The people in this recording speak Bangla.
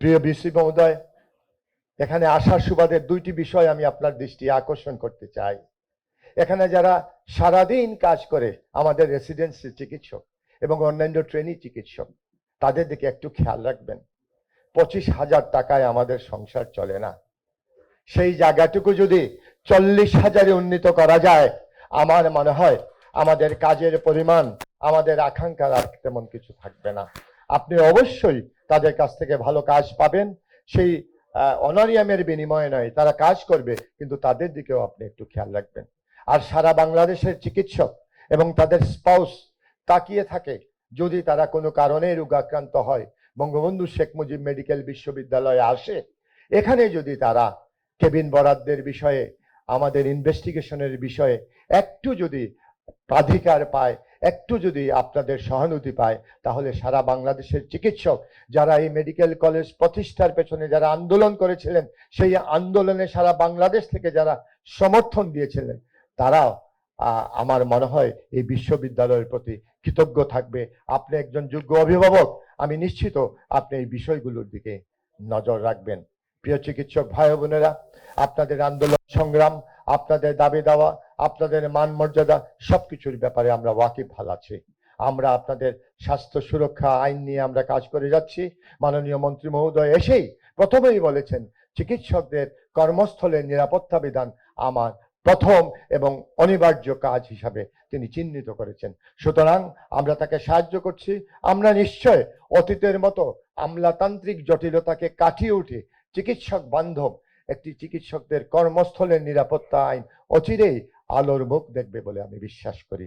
প্রিয় বিসি মহোদয়, এখানে আসার সুবাদে দুইটি বিষয় আমি আপনার দৃষ্টি আকর্ষণ করতে চাই। এখানে যারা সারাদিন কাজ করে, আমাদের রেসিডেন্সি চিকিৎসক এবং অন্যান্য ট্রেনি চিকিৎসক, তাদের দিকে একটু খেয়াল রাখবেন। পঁচিশ হাজার টাকায় আমাদের সংসার চলে না। সেই জায়গাটুকু যদি চল্লিশ হাজারে উন্নীত করা যায়, আমার মনে হয় আমাদের কাজের পরিমাণ, আমাদের আকাঙ্ক্ষার আর তেমন কিছু থাকবে না। আপনি অবশ্যই তাদের কাছ থেকে ভালো কাজ পাবেন। সেই অনারিয়ামের বিনিময়ে নয়, তারা কাজ করবে, কিন্তু তাদের দিকেও আপনি একটু খেয়াল রাখবেন। আর সারা বাংলাদেশের চিকিৎসক এবং তাদের স্পাউস তাকিয়ে থাকে, যদি তারা কোনো কারণে রোগাক্রান্ত হয়, বঙ্গবন্ধু শেখ মুজিব মেডিকেল বিশ্ববিদ্যালয়ে আসে, এখানে যদি তারা কেবিন বরাদ্দের বিষয়ে, আমাদের ইনভেস্টিগেশনের বিষয়ে একটু যদি প্রাধিকার পায় একটু যদি আপনাদের সহানুভূতি পায়, তাহলে সারা বাংলাদেশের চিকিৎসক যারা এই মেডিকেল কলেজ প্রতিষ্ঠার পেছনে যারা আন্দোলন করেছিলেন, সেই আন্দোলনে সারা বাংলাদেশ থেকে যারা সমর্থন দিয়েছিলেন, তারাও আমার মনে হয় এই বিশ্ববিদ্যালয়ের প্রতি কৃতজ্ঞ থাকবে। আপনি একজন যোগ্য অভিভাবক, আমি নিশ্চিত আপনি এই বিষয়গুলোর দিকে নজর রাখবেন। প্রিয় চিকিৎসক ভাই বোনেরা, আপনাদের আন্দোলন সংগ্রাম আপনাদের দাবি দেওয়া, আপনাদের মান মর্যাদা, সবকিছুর ব্যাপারে আমরা ওয়াকিফ ভালো আছি। আমরা আপনাদের স্বাস্থ্য সুরক্ষা আইন নিয়ে আমরা কাজ করে যাচ্ছি। মাননীয় মন্ত্রী মহোদয় এসেই প্রথমেই বলেছেন, চিকিৎসকদের কর্মস্থলের নিরাপত্তা বিধান আমার প্রথম এবং অনিবার্য কাজ হিসাবে তিনি চিহ্নিত করেছেন। সুতরাং আমরা তাকে সাহায্য করছি। আমরা নিশ্চয় অতীতের মতো আমলাতান্ত্রিক জটিলতাকে কাটিয়ে উঠে চিকিৎসক বান্ধব একটি চিকিৎসকদের কর্মস্থলের নিরাপত্তা আইন অচিরেই আলোর মুখ দেখবে বলে আমি বিশ্বাস করি।